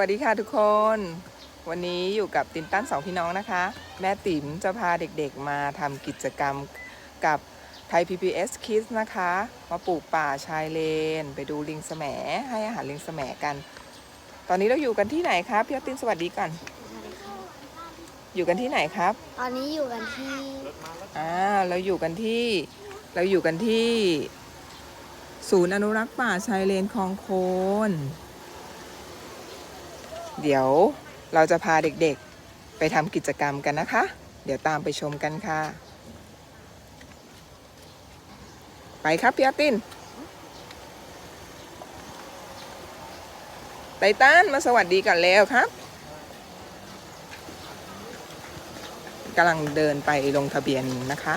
วัสดีค่ะทุกคน วันนี้อยู่กับตินตั้นสองพี่น้องนะคะ แม่ติ๋มจะพาเด็กๆมาทำกิจกรรมกับไทย PBS Kids นะคะ มาปลูกป่าชายเลน ไปดูลิงแสมให้อาหารลิงแสมกัน ตอนนี้เราอยู่กันที่ไหนครับพี่ออสตินสวัสดีก่อนอยู่กันที่ไหนครับ ตอนนี้อยู่กันที่อ่าเราอยู่กันที่เราอยู่กันที่ ศูนย์อนุรักษ์ป่าชายเลนคลองโคน เดี๋ยวเราจะพาเด็กๆ ไปทำกิจกรรมกันนะคะ เดี๋ยวตามไปชมกันค่ะ ไปครับพี่อาตินไตตันมาสวัสดีกันแล้วครับกำลังเดินไปลงทะเบียนนะคะ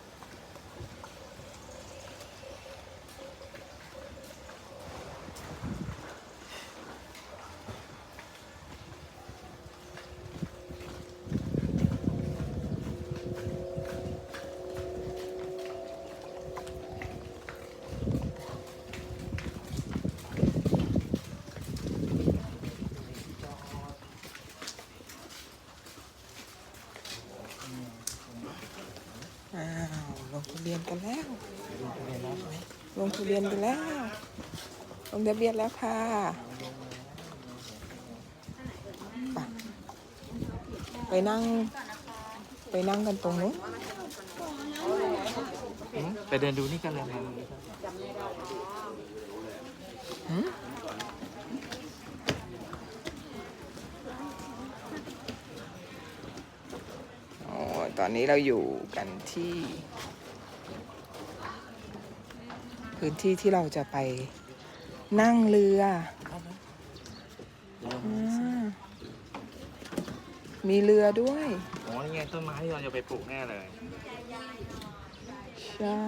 อ้าว ลงทะเบียนกันแล้วลงทะเบียนกันแล้ว ลงทะเบียนแล้วค่ะไปไปนั่ง ไปนั่งกันตรงนู้นอืมไปเดินดูนี่กันเลยนะหืมโอ้ตอนนี้เราอยู่กันที่ พื้นที่ที่เราจะไปนั่งเรืออ่ามีเรือด้วยอ๋อนี่ไงต้นไม้ที่เราจะไปปลูกแน่เลย ใช่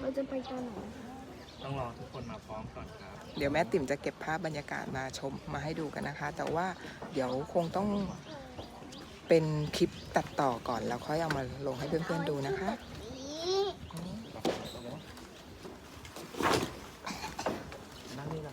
เราจะไปตอนไหนต้องรอทุกคนมาพร้อมก่อนครับ เดี๋ยวแม่ติ๋มจะเก็บภาพบรรยากาศมาชมมาให้ดูกันนะคะ แต่ว่าเดี๋ยวคงต้องเป็นคลิปตัดต่อก่อนแล้วค่อยเอามาลงให้เพื่อนๆดูนะคะเ